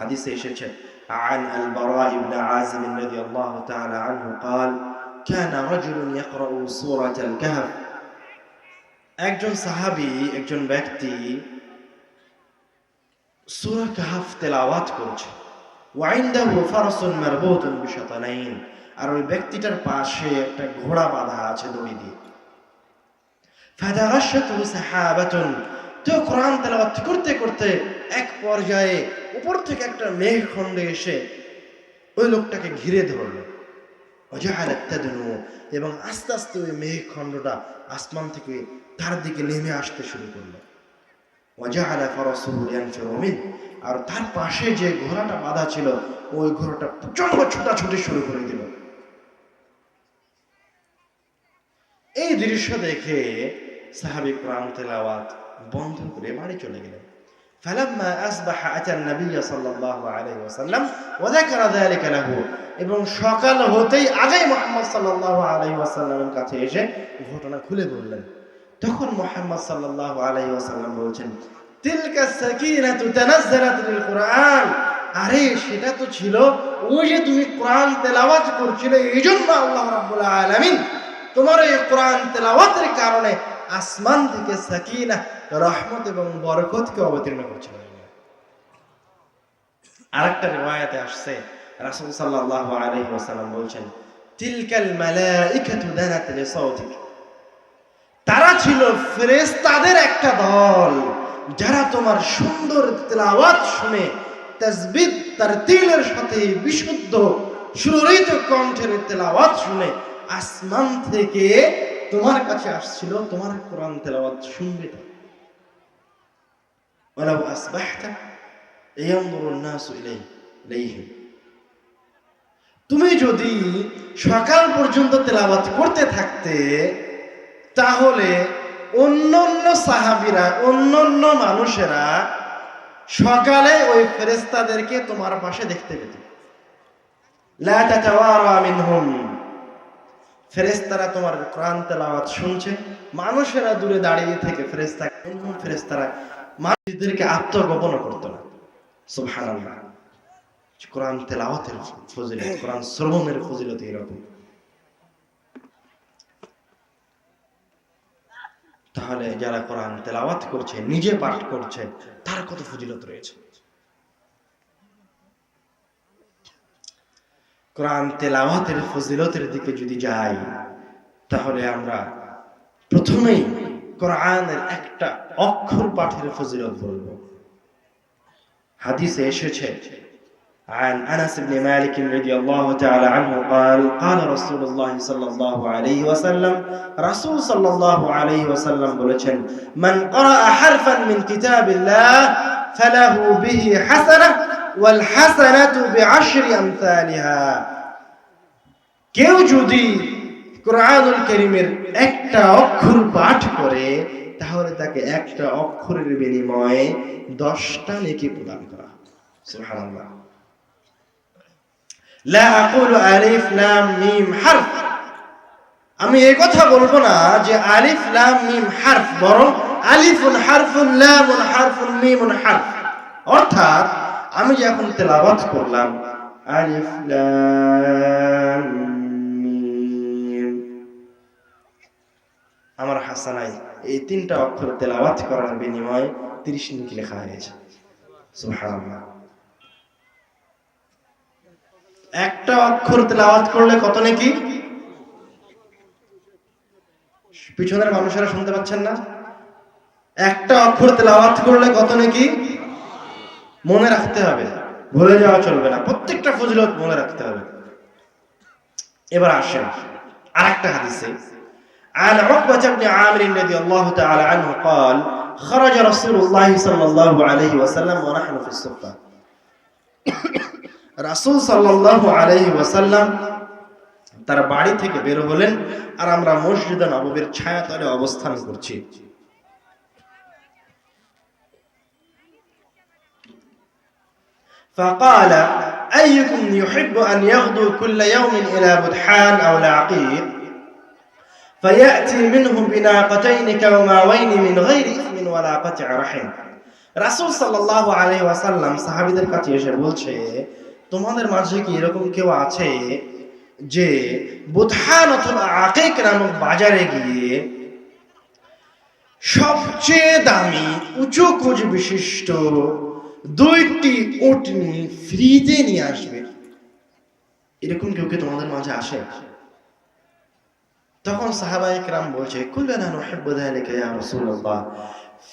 হাদিসে এসেছে عن البراء بن عازم رضي الله تعالى عنه قال كان رجل يقرأ سورة الكهف একজন সাহাবী একজন ব্যক্তি সূরা কাহাফ তেলাওয়াত করছে ওয়াইন্দাহু ফারসুন মারবুতুন বিশাতানাইন আর ওই ব্যক্তিটার পাশে একটা ঘোড়া বাঁধা আছে দড়ি দিয়ে ফাদাগাশাতুহু সাহাবাতুন তো কোরআন তেলাওয়াত করতে করতে এক পর্যায়ে উপর থেকে একটা মেঘ খণ্ডে এসে ওই লোকটাকে ঘিরে ধরলো। ওজাহালাত তাদনু, এবং আস্তে আস্তে ওই মেঘ খণ্ডটা আসমান থেকে তার দিকে নেমে আসতে শুরু করল। ওয়াজাহালা ফারাসুহু ইয়ানফিরু আর তার পাশে যে ঘোড়াটা বাঁধা ছিল, ওই ঘোড়াটা প্রচণ্ড ছোটাছুটি শুরু করে দিল। এই দৃশ্য দেখে সাহাবি কোরআন তেলাওয়াত বন্ধ করে বাড়ি চলে গেলেন। ফালাম্মা আসবাহা আচার নবী সাল্লাল্লাহু আলাইহি ওয়াসাল্লাম ওয়াযাকারা যালিকা লাহু এবং সকাল হতেই আগেই মোহাম্মদ সাল্লাল্লাহু আলাইহি ওয়াসাল্লামের কাছে এসে ঘটনা খুলে বললেন। তখন মুহাম্মদ সাল্লাল্লাহু আলাইহি ওয়াসাল্লাম বলছেন, তিলকা সাকিনাতু তানাজ্জালাত লিল কুরআন। আরে, সেটা তো ছিল ওই যে তুমি কোরআন তেলাওয়াত করছিলে এই জন্য আল্লাহ রাব্বুল আলামিন তোমার এই কোরআন তেলাওয়াতের কারণে আসমান থেকে সাকিনা, রহমত এবং বরকতকে অবতীর্ণ করছিল। আরেকটা রিওয়ায়াতে আসছে, রাসূল সাল্লাল্লাহু বলছেন, তিলকাল তারা ছিল একটা দল, যারা তোমার সুন্দর তেলাওয়াত শুনে তাসবিদ তারতিলের সাথে বিশুদ্ধ সুররিত কণ্ঠের তেলাওয়াত শুনে আসমান থেকে তোমার কাছে আসছিল তোমার কোরআন তেলাওয়াত শুনবে ولو أصبحت ينظر الناس إليه إليهم তুমি যদি সকাল পর্যন্ত তেলাওয়াত করতে থাকতে তাহলে অন্যান্য সাহাবিরা অন্যান্য মানুষেরা সকালে ওই ফেরেস্তাদেরকে তোমার পাশে দেখতে পেত লা তাতাওয়ারা মিনহুম ফেরেস্তারা তোমার কোরআন তেলাওয়াত শুনছে। মানুষেরা দূরে দাঁড়িয়ে থেকে ফেরেস্তা ফেরেস্তারা মানুষদেরকে আত্মগোপন করতো না। সুবহানাল্লাহ। কোরআন তেলাওয়াতের ফজিলত, কোরআন শ্রবণের ফজিলত এরকম তাহলে যারা কোরআন তেলাওয়াত করছে, নিজে পাঠ করছে, তার কত ফজিলত রয়েছে? কোরআন তেলাওয়াতের ফজিলতের দিকে যদি যাই তাহলে আমরা প্রথমেই কোরআনের একটা অক্ষর পাঠের ফজিলত বলবো হাদিসে এসেছে عن انس بن مالك رضي الله تعالى عنه قال قال رسول الله صلى الله عليه وسلم رسول صلى الله عليه وسلم বলেছেন من قرأ حرفا من كتاب الله فله به কেউ যদি কোরআনুল করিমের একটা অক্ষর পাঠ করে, তাহলে তাকে একটা অক্ষরের বিনিময়ে দশটা নেকি প্রদান করা সুবহানাল্লাহ। লা আকুলু আলিফ লাম মিম হারফ। আমি এই কথা বলব না যে আলিফ লাম মিম হারফ, বরং আলিফুন হারফুন লামুন হারফুন মিমুন হারফ। অর্থাৎ আমি যখন তেলাওয়াত করলাম, আলিফ আমার হাসানাই এই তিনটা অক্ষর তেলাওয়াত করার বিনিময়ে 30 নেকি লেখা হয়েছে। একটা অক্ষর তেলাওয়াত করলে কত নাকি? পিছনের মানুষেরা শুনতে পাচ্ছেন না? একটা অক্ষর তেলাওয়াত করলে কত নাকি? মনে রাখতে হবে ভুলে যাওয়া চলবে না প্রত্যেকটা ফজিলত মনে রাখতে হবে এবার আসেন আরেকটা হাদিসে عن عقبة بن عامر رضي الله تعالى عنه قال خرج رسول الله صلى الله عليه وسلم ونحن في الصفة রাসূল সাল্লাল্লাহু আলাইহি ওয়াসাল্লাম তার বাড়ি থেকে বের হলেন আর আমরা মসজিদে নববীর ছায়াতলে অবস্থান করছি فقال أيكم يحب أن يغدو كل يوم إلى بدحان أو العقيق فيأتي منه بناقتين كوماوين من غير إثم ولا قطع رحم রাসূল সাল্লাল্লাহু আলাইহি ওয়াসাল্লাম সাহাবীদের কাছে এসে বলছে তোমাদের মাঝে কি এরকম কেউ আছে যে বুধান অথবা আকিক নামক বাজারে গিয়ে সবচেয়ে দামি উঁচু কুচ বিশিষ্ট দুইটি উটনি ফ্রিতে নিয়ে আসবে। এরকম কেউ কি তোমাদের মাঝে আসে? তখন সাহাবায়ে কেরাম বলছে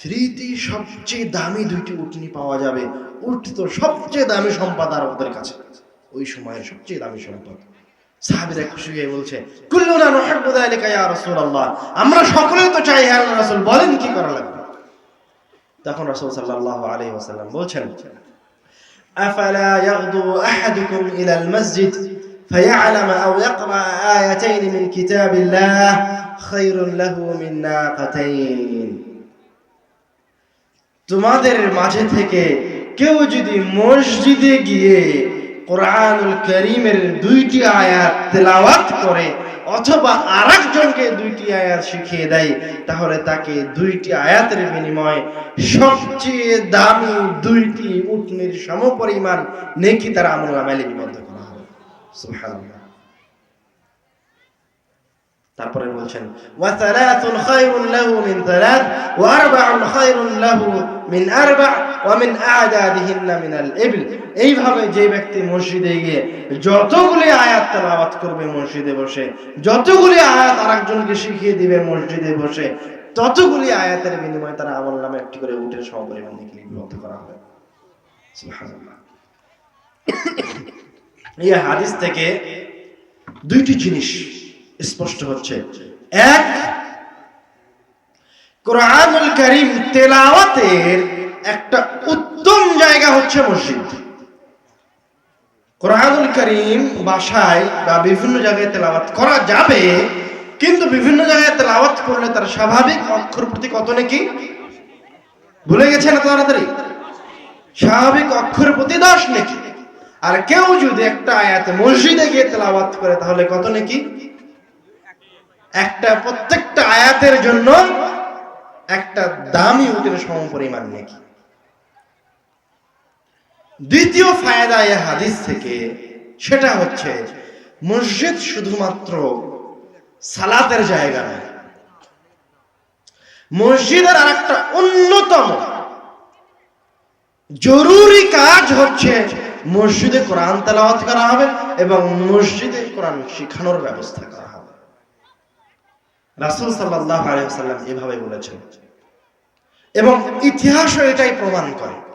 ফ্রিতে সবচেয়ে দামি দুইটি উটনি পাওয়া যাবে। উট তো সবচেয়ে দামি সম্পদ আর ওদের কাছে। ওই সময়ের সবচেয়ে দামি সম্পদ। সাহাবীরা খুশি হয়ে বলছে কুল্লুনা নুহিব্বু যালিকা ইয়া আমরা সকলেই তো চাই হ্যাঁ রাসূল, বলেন কি করা লাগবে? তখন রাসূল সাল্লাল্লাহু আলাইহি ওয়াসাল্লাম বলছেন আফালা ইয়াগদু আহাদুকুম ইলা আল মসজিদ فيعلم أو يقرأ آيتين من كتاب الله خير له من ناقتين তোমাদের মাঝে থেকে কেউ যদি মসজিদে গিয়ে কোরআনুল করিমের দুইটি আয়াত তেলাওয়াত করে অথবা আর একজনকে দুইটি আয়াত শিখিয়ে দেয়, তাহলে তাকে দুইটি আয়াতের বিনিময়ে সবচেয়ে দামি দুইটি উটনির সমপরিমাণ নেকি তারা আমল আমলে বিবদ্ধ করা হবে। তারপরে বলছেন এইভাবে যে ব্যক্তি মসজিদে গিয়ে যতগুলি আয়াত তেলাওয়াত করবে মসজিদে বসে, যতগুলি আয়াত আরেকজনকে শিখিয়ে দিবে মসজিদে বসে, ততগুলি আয়াতের বিনিময়ে তারা আমল নামে একটি করে উঠে সমপরিমাণ নাকি লিপিবদ্ধ করা হবে। এই হাদিস থেকে দুইটি জিনিস স্পষ্ট হচ্ছে। এক, কোরআনুল করিম তেলাওয়াতের একটা উত্তম জায়গা হচ্ছে মসজিদ। কোরআনুল করিম বাসায় বা বিভিন্ন জায়গায় তেলাওয়াত করা যাবে, কিন্তু বিভিন্ন জায়গায় তেলাওয়াত করলে তার স্বাভাবিক অক্ষর প্রতি কত নাকি? ভুলে গেছেন এত তাড়াতাড়ি? স্বাভাবিক অক্ষরের প্রতি দশ নাকি? আর কেউ যদি একটা আয়াতে মসজিদে গিয়ে তেলাওয়াত করে, তাহলে কত নাকি? একটা প্রত্যেকটা আয়াতের জন্য একটা দামি উটের সম পরিমাণ নাকি। দ্বিতীয় ফায়দা এ হাদিস থেকে, সেটা হচ্ছে মসজিদ শুধুমাত্র সালাতের জায়গা নয়। মসজিদের আর একটা অন্যতম জরুরি কাজ হচ্ছে মসজিদে কোরআন তেলাওয়াত করা হবে এবং মসজিদে কোরআন শিখানোর ব্যবস্থা করা হবে। রাসূল সাল্লাহ আলিয়া সাল্লাম এভাবে বলেছেন। এবং ইতিহাসও এটাই প্রমাণ করে।